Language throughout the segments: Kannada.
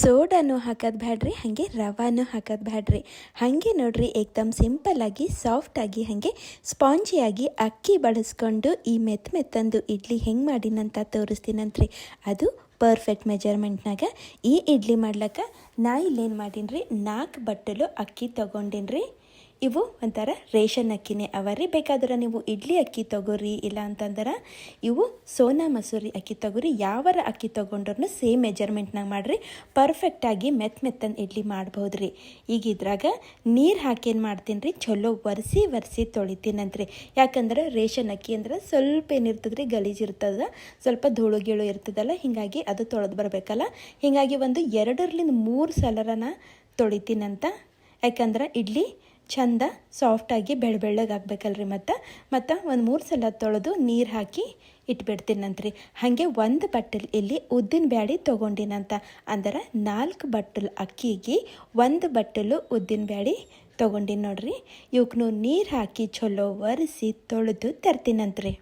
ಸೋಡಾನು ಹಾಕೋದು ಬ್ಯಾಡ್ರಿ, ಹಾಗೆ ರವಾನು ಹಾಕೋದು ಬ್ಯಾಡ್ರಿ. ಹಾಗೆ ನೋಡ್ರಿ, ಏಕ್ದಮ್ ಸಿಂಪಲ್ಲಾಗಿ, ಸಾಫ್ಟಾಗಿ, ಹಾಗೆ ಸ್ಪಾಂಜಿಯಾಗಿ ಅಕ್ಕಿ ಬಳಸ್ಕೊಂಡು ಈ ಮೆತ್ತ ಮೆತ್ತಂದು ಇಡ್ಲಿ ಹೆಂಗೆ ಮಾಡಿನಂತ ತೋರಿಸ್ತೀನಂತ್ರಿ. ಅದು ಪರ್ಫೆಕ್ಟ್ ಮೆಜರ್ಮೆಂಟ್ನಾಗ. ಈ ಇಡ್ಲಿ ಮಾಡ್ಲಿಕ್ಕೆ ನಾ ಇಲ್ಲೇನು ಮಾಡೀನಿ ರೀ ನಾಲ್ಕು ಬಟ್ಟಲು ಅಕ್ಕಿ ತೊಗೊಂಡಿನ್ರಿ. ಇವು ಒಂಥರ ರೇಷನ್ ಅಕ್ಕಿನೇ. ಅವ ರೀ ಬೇಕಾದ್ರೆ ನೀವು ಇಡ್ಲಿ ಅಕ್ಕಿ ತಗೋರಿ, ಇಲ್ಲ ಅಂತಂದ್ರೆ ಇವು ಸೋನಾ ಮಸೂರಿ ಅಕ್ಕಿ ತಗೋರಿ. ಯಾವರ ಅಕ್ಕಿ ತೊಗೊಂಡ್ರೂ ಸೇಮ್ ಮೆಜರ್ಮೆಂಟ್ನಾಗ ಮಾಡಿರಿ. ಪರ್ಫೆಕ್ಟಾಗಿ ಮೆತ್ತ ಮೆತ್ತನ್ ಇಡ್ಲಿ ಮಾಡ್ಬೋದು ರೀ ಈಗ ಇದ್ರಾಗ ನೀರು ಹಾಕಿ ಏನು ಮಾಡ್ತೀನಿ ರೀ ಚಲೋ ಒರೆಸಿ ಒರೆಸಿ ತೊಳಿತೀನಂತ್ರಿ. ಯಾಕಂದ್ರೆ ರೇಷನ್ ಅಕ್ಕಿ ಅಂದ್ರೆ ಸ್ವಲ್ಪ ಏನಿರ್ತದೆ ರೀ ಗಲೀಜು ಇರ್ತದ, ಸ್ವಲ್ಪ ಧೂಳು ಗೀಳು ಇರ್ತದಲ್ಲ, ಹೀಗಾಗಿ ಅದು ತೊಳೆದು ಬರಬೇಕಲ್ಲ. ಹೀಗಾಗಿ ಒಂದು ಎರಡರಿಂದ ಮೂರು ಸಲರನ ತೊಳಿತೀನಂತ ಯಾಕಂದ್ರೆ ಇಡ್ಲಿ ಚಂದ ಸಾಫ್ಟಾಗಿ ಬೆಳ್ಳ ಬೆಳ್ಳಗೆ ಆಗ್ಬೇಕಲ್ರಿ ಮತ್ತು? ಮತ್ತು ಒಂದು ಮೂರು ಸಲ ತೊಳೆದು ನೀರು ಹಾಕಿ ಇಟ್ಬಿಡ್ತೀನಂತ್ರಿ ಹಾಗೆ ಒಂದು ಬಟ್ಟಲ್ ಇಲ್ಲಿ ಉದ್ದಿನ ಬ್ಯಾಳಿ ತೊಗೊಂಡಿನಂತ ಅಂದ್ರೆ ನಾಲ್ಕು ಬಟ್ಟಲು ಅಕ್ಕಿಗೆ ಒಂದು ಬಟ್ಟಲು ಉದ್ದಿನ ಬ್ಯಾಳಿ ತೊಗೊಂಡಿನಿ ನೋಡ್ರಿ. ಇವಕ್ಕೂ ನೀರು ಹಾಕಿ ಚಲೋ ಒರೆಸಿ ತೊಳೆದು ತರ್ತೀನಂತ್ರಿ.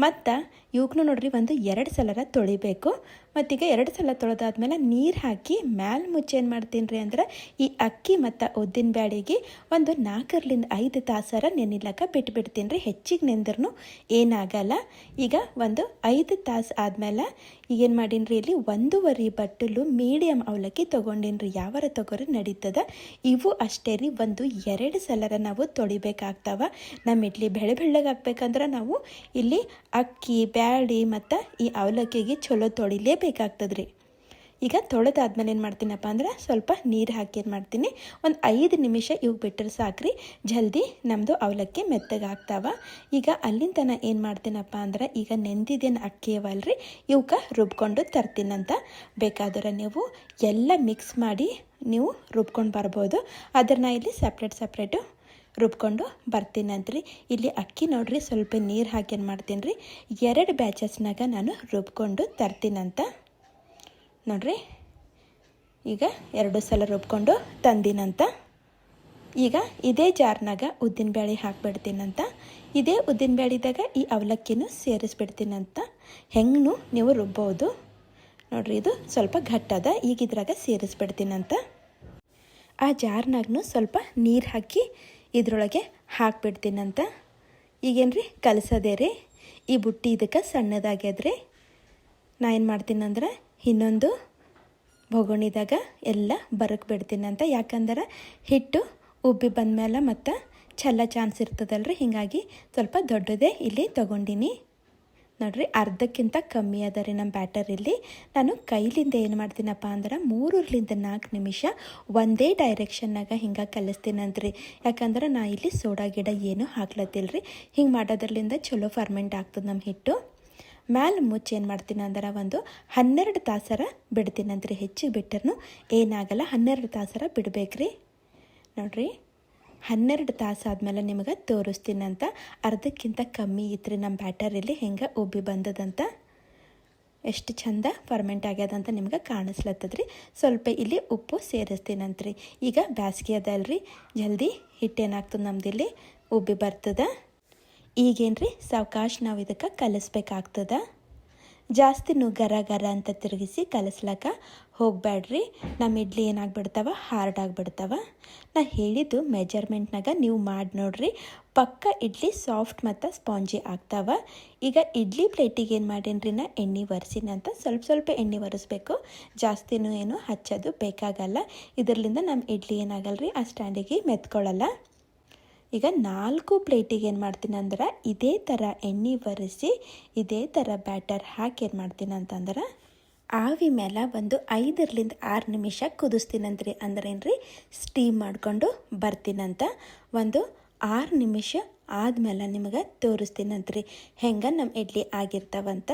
ಮತ್ತು ಇವಕ್ಕೂ ನೋಡ್ರಿ ಒಂದು ಎರಡು ಸಲರ ತೊಳಿಬೇಕು. ಮತ್ತೀಗ ಎರಡು ಸಲ ತೊಳೆದಾದ್ಮೇಲೆ ನೀರು ಹಾಕಿ ಮ್ಯಾಲ್ ಮುಚ್ಚೆ ಏನು ಮಾಡ್ತೀನಿ ರೀ ಅಂದ್ರೆ ಈ ಅಕ್ಕಿ ಮತ್ತು ಉದ್ದಿನ ಬ್ಯಾಳಿಗೆ ಒಂದು ನಾಲ್ಕರಿಂದ ಐದು ತಾಸರ ನೆನಿಲಕ್ಕ ಬಿಟ್ಬಿಡ್ತೀನಿ ರೀ. ಹೆಚ್ಚಿಗೆ ನೆಂದ್ರೂ ಏನಾಗಲ್ಲ. ಈಗ ಒಂದು ಐದು ತಾಸು ಆದಮೇಲೆ ಈಗೇನು ಮಾಡೀನಿ ರೀ, ಇಲ್ಲಿ ಒಂದೂವರೆ ಬಟ್ಟಲು ಮೀಡಿಯಮ್ ಅವಲಕ್ಕಿ ತೊಗೊಂಡೀನಿ ರೀ. ಯಾವಾರ ತೊಗೊರಿ ನಡೀತದ. ಇವು ಅಷ್ಟೇ ರೀ. ಒಂದು ಎರಡು ಸಲರ ನಾವು ತೊಳಿಬೇಕಾಗ್ತಾವ. ನಮ್ಮ ಇಡ್ಲಿ ಬೆಳೆ ಬೆಳ್ಳಗಾಗಬೇಕಂದ್ರೆ ನಾವು ಇಲ್ಲಿ ಅಕ್ಕಿ ಬ್ಯಾಳಿ ಮತ್ತು ಈ ಅವಲಕ್ಕಿಗೆ ಚಲೋ ತೊಳಿಲೇಬೇಕಾಗ್ತದೆ ರೀ ಈಗ ತೊಳೆದಾದ್ಮೇಲೆ ಏನು ಮಾಡ್ತೀನಪ್ಪ ಅಂದ್ರೆ ಸ್ವಲ್ಪ ನೀರು ಹಾಕಿ ಏನು ಮಾಡ್ತೀನಿ, ಒಂದು ಐದು ನಿಮಿಷ ಇವು ಬಿಟ್ಟರೆ ಸಾಕ್ರಿ, ಜಲ್ದಿ ನಮ್ಮದು ಅವಲಕ್ಕಿ ಮೆತ್ತಗಾಗ್ತಾವ. ಈಗ ಅಲ್ಲಿಂದ ಏನು ಮಾಡ್ತೀನಪ್ಪ ಅಂದ್ರೆ ಈಗ ನೆಂದಿದ್ದೇನು ಅಕ್ಕಿ ಅವಲ್ರಿ ಇವಕ್ಕೆ ರುಬ್ಕೊಂಡು ತರ್ತೀನಂತ. ಬೇಕಾದ್ರೆ ನೀವು ಎಲ್ಲ ಮಿಕ್ಸ್ ಮಾಡಿ ನೀವು ರುಬ್ಕೊಂಡು ಬರ್ಬೋದು. ಅದನ್ನು ಇಲ್ಲಿ ಸಪ್ರೇಟ್ ಸಪ್ರೇಟು ರುಬ್ಕೊಂಡು ಬರ್ತೀನಂತ್ರಿ ಇಲ್ಲಿ ಅಕ್ಕಿ ನೋಡ್ರಿ, ಸ್ವಲ್ಪ ನೀರು ಹಾಕಿ ಏನು ಮಾಡ್ತೀನಿ ರೀ, ಎರಡು ಬ್ಯಾಚಸ್ನಾಗ ನಾನು ರುಬ್ಕೊಂಡು ತರ್ತೀನಂತ ನೋಡ್ರಿ, ಈಗ ಎರಡು ಸಲ ರುಬ್ಕೊಂಡು ತಂದಿನಂತ ಈಗ ಇದೇ ಜಾರ್ನಾಗ ಉದ್ದಿನಬೇಳೆ ಹಾಕ್ಬಿಡ್ತೀನಂತ ಇದೇ ಉದ್ದಿನಬೇಳೆದಾಗ ಈ ಅವಲಕ್ಕಿನೂ ಸೇರಿಸ್ಬಿಡ್ತೀನಂತ ಹೆಂಗೂ ನೀವು ರುಬ್ಬೋದು. ನೋಡ್ರಿ, ಇದು ಸ್ವಲ್ಪ ಘಟ್ಟದ ಈಗ ಇದ್ರಾಗ ಸೇರಿಸ್ಬಿಡ್ತೀನಂತ ಆ ಜಾರ್ನಾಗೂ ಸ್ವಲ್ಪ ನೀರು ಹಾಕಿ ಇದ್ರೊಳಗೆ ಹಾಕ್ಬಿಡ್ತೀನಂತ. ಈಗೇನು ರೀ ಕಲಸೋದೇ ರೀ. ಈ ಬುಟ್ಟಿ ಇದಕ್ಕೆ ಸಣ್ಣದಾಗ್ಯದ್ರಿ. ನಾ ಏನು ಮಾಡ್ತೀನಂದ್ರೆ ಇನ್ನೊಂದು ಬೊಗಣಿದಾಗ ಎಲ್ಲ ಬರಕ್ಕೆ ಬಿಡ್ತೀನಂತ ಯಾಕಂದ್ರೆ ಹಿಟ್ಟು ಉಬ್ಬಿ ಬಂದಮೇಲೆ ಮತ್ತು ಚೆಲ್ಲ ಚಾನ್ಸ್ ಇರ್ತದಲ್ರಿ. ಹೀಗಾಗಿ ಸ್ವಲ್ಪ ದೊಡ್ಡದೇ ಇಲ್ಲಿ ತೊಗೊಂಡಿನಿ. ನೋಡ್ರಿ, ಅರ್ಧಕ್ಕಿಂತ ಕಮ್ಮಿ ಅದ ರೀ ನಮ್ಮ ಇಲ್ಲಿ. ನಾನು ಕೈಲಿಂದ ಏನು ಮಾಡ್ತೀನಪ್ಪ ಅಂದ್ರೆ ಮೂರರಿಂದ ನಾಲ್ಕು ನಿಮಿಷ ಒಂದೇ ಡೈರೆಕ್ಷನ್ನಾಗ ಹಿಂಗೆ ಕಲಿಸ್ತೀನಂತ್ರಿ ಯಾಕಂದ್ರೆ ನಾ ಇಲ್ಲಿ ಸೋಡಾ ಗಿಡ ಏನೂ ಹಾಕ್ಲತ್ತಿಲ್ಲ ರೀ ಹಿಂಗೆ ಮಾಡೋದ್ರಲ್ಲಿಂದ ಚಲೋ ಫರ್ಮೆಂಟ್ ಆಗ್ತದೆ ನಮ್ಮ ಹಿಟ್ಟು. ಮ್ಯಾಲೆ ಮುಚ್ಚಿ ಏನು ಮಾಡ್ತೀನಿ ಅಂದ್ರೆ ಒಂದು ಹನ್ನೆರಡು ತಾಸರ ಬಿಡ್ತೀನಂತ್ರಿ ಹೆಚ್ಚಿಗೆ ಬಿಟ್ಟರೂ ಏನಾಗಲ್ಲ ಹನ್ನೆರಡು ತಾಸರ ಬಿಡ್ಬೇಕ್ರಿ. ನೋಡ್ರಿ. ಹನ್ನೆರಡು ತಾಸು ಆದಮೇಲೆ ನಿಮಗೆ ತೋರಿಸ್ತೀನಂತ ಅರ್ಧಕ್ಕಿಂತ ಕಮ್ಮಿ ಇತ್ತು ನಮ್ಮ ಬ್ಯಾಟರಿಲಿ ಹೆಂಗೆ ಉಬ್ಬಿ ಬಂದದಂತ. ಎಷ್ಟು ಚಂದ ಫರ್ಮೆಂಟ್ ಆಗ್ಯದಂತ ನಿಮ್ಗೆ ಕಾಣಿಸ್ಲತ್ತದ್ರಿ. ಸ್ವಲ್ಪ ಇಲ್ಲಿ ಉಪ್ಪು ಸೇರಿಸ್ತೀನಂತ್ರಿ. ಈಗ ಬ್ಯಾಸ್ಗೆ ಅದಲ್ರಿ. ಜಲ್ದಿ ಹಿಟ್ಟೇನಾಗ್ತದೆ ನಮ್ದು ಇಲ್ಲಿ? ಉಬ್ಬಿ ಬರ್ತದ. ಈಗೇನ್ರಿ ಸಾವಕಾಶ ನಾವು ಇದಕ್ಕೆ ಕಲಿಸ್ಬೇಕಾಗ್ತದ. ಜಾಸ್ತಿನೂ ಗರ ಗರ ಅಂತ ತಿರುಗಿಸಿ ಕಲಿಸ್ಲಕ್ಕ. ಹೋಗಬೇಡ್ರಿ ನಮ್ಮ ಇಡ್ಲಿ ಏನಾಗ್ಬಿಡ್ತಾವ? ಹಾರ್ಡ್ ಆಗಿಬಿಡ್ತಾವ ನಾ ಹೇಳಿದ್ದು ಮೆಜರ್ಮೆಂಟ್ನಾಗ ನೀವು ಮಾಡಿ ನೋಡ್ರಿ. ಪಕ್ಕ ಇಡ್ಲಿ ಸಾಫ್ಟ್ ಮತ್ತು ಸ್ಪಾಂಜಿ ಆಗ್ತಾವ. ಈಗ ಇಡ್ಲಿ ಪ್ಲೇಟಿಗೆ ಏನು ಮಾಡೀನಿ ನಾ? ಎಣ್ಣೆ ಒರೆಸಿನಂತ ಸ್ವಲ್ಪ ಸ್ವಲ್ಪ ಎಣ್ಣೆ ಒರೆಸ್ಬೇಕು. ಜಾಸ್ತಿನೂ ಏನು ಹಚ್ಚೋದು ಬೇಕಾಗಲ್ಲ. ಇದರಿಂದ ನಮ್ಮ ಇಡ್ಲಿ ಏನಾಗಲ್ಲ ರೀ ಆ ಸ್ಟ್ಯಾಂಡಿಗೆ ಮೆತ್ಕೊಳ್ಳಲ್ಲ ಈಗ ನಾಲ್ಕು ಪ್ಲೇಟಿಗೆ ಏನು ಮಾಡ್ತೀನಿ ಅಂದ್ರೆ ಇದೇ ಥರ ಎಣ್ಣೆ ಬರೆಸಿ ಇದೇ ಥರ ಬ್ಯಾಟರ್ ಹಾಕಿ ಏನು ಮಾಡ್ತೀನಿ ಅಂತಂದ್ರೆ ಆವಿ ಮೇಲೆ ಒಂದು ಐದರಿಂದ ಆರು ನಿಮಿಷ ಕುದಿಸ್ತೀನಂತ್ರಿ ಅಂದ್ರೆ ಏನ್ರಿ? ಸ್ಟೀಮ್ ಮಾಡಿಕೊಂಡು ಬರ್ತೀನಂತ ಒಂದು ಆರು ನಿಮಿಷ ಆದಮೇಲೆ ನಿಮಗೆ ತೋರಿಸ್ತೀನಂತ್ರಿ ಹೆಂಗೆ ನಮ್ಮ ಇಡ್ಲಿ ಆಗಿರ್ತಾವಂತ.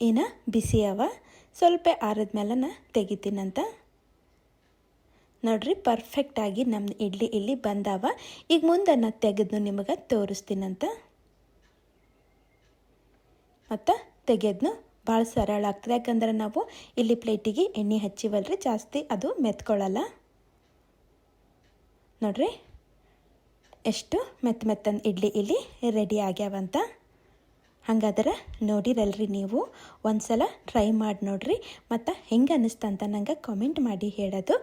ಇನ್ನು ಬಿಸಿ ಅವ. ಸ್ವಲ್ಪ ಆರಿದ್ಮೇಲೆ ನಾ ತೆಗಿತೀನಂತ ನೋಡ್ರಿ ಪರ್ಫೆಕ್ಟಾಗಿ ನಮ್ಮ ಇಡ್ಲಿ ಇಲ್ಲಿ ಬಂದಾವ. ಈಗ ಮುಂದೆ ನಾನು ತೆಗೆದು ನಿಮಗೆ ತೋರಿಸ್ತೀನಂತ. ಮತ್ತು ತೆಗೆದ್ನು ಭಾಳ ಸರಳ ಆಗ್ತದೆ. ಯಾಕಂದ್ರೆ ನಾವು ಇಲ್ಲಿ ಪ್ಲೇಟಿಗೆ ಎಣ್ಣೆ ಹಚ್ಚಿವಲ್ರಿ, ಜಾಸ್ತಿ ಅದು ಮೆತ್ಕೊಳ್ಳಲ್ಲ. ನೋಡ್ರಿ, ಎಷ್ಟು ಮೆತ್ತ ಮೆತ್ತಂದು ಇಡ್ಲಿ ಇಲ್ಲಿ ರೆಡಿ ಆಗ್ಯಾವಂತ. ಹಂಗಾದ್ರೆ ನೋಡಿರಲ್ರಿ ನೀವು. ಒಂದ್ಸಲ ಟ್ರೈ ಮಾಡಿ ನೋಡ್ರಿ. ಮತ್ತು ಹೆಂಗೆ ಅನ್ನಿಸ್ತು ಅಂತ ನಂಗೆ ಕಾಮೆಂಟ್ ಮಾಡಿ ಹೇಳೋದು.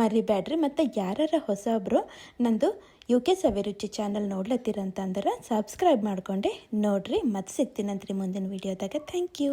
ಮರಿಬೇಡ್ರಿ ಮತ್ತು ಯಾರ ಹೊಸಬ್ರು ನಂದು ಯು ಕೆ ಸವಿರುಚಿ ಚಾನಲ್ ನೋಡ್ಲತ್ತೀರಂತಂದ್ರೆ ಸಬ್ಸ್ಕ್ರೈಬ್ ಮಾಡ್ಕೊಂಡೆ. ನೋಡ್ರಿ. ಮತ್ತೆ ಸಿಗ್ತೀನಂತ್ರಿ ಮುಂದಿನ ವೀಡಿಯೋದಾಗ ಥ್ಯಾಂಕ್ ಯು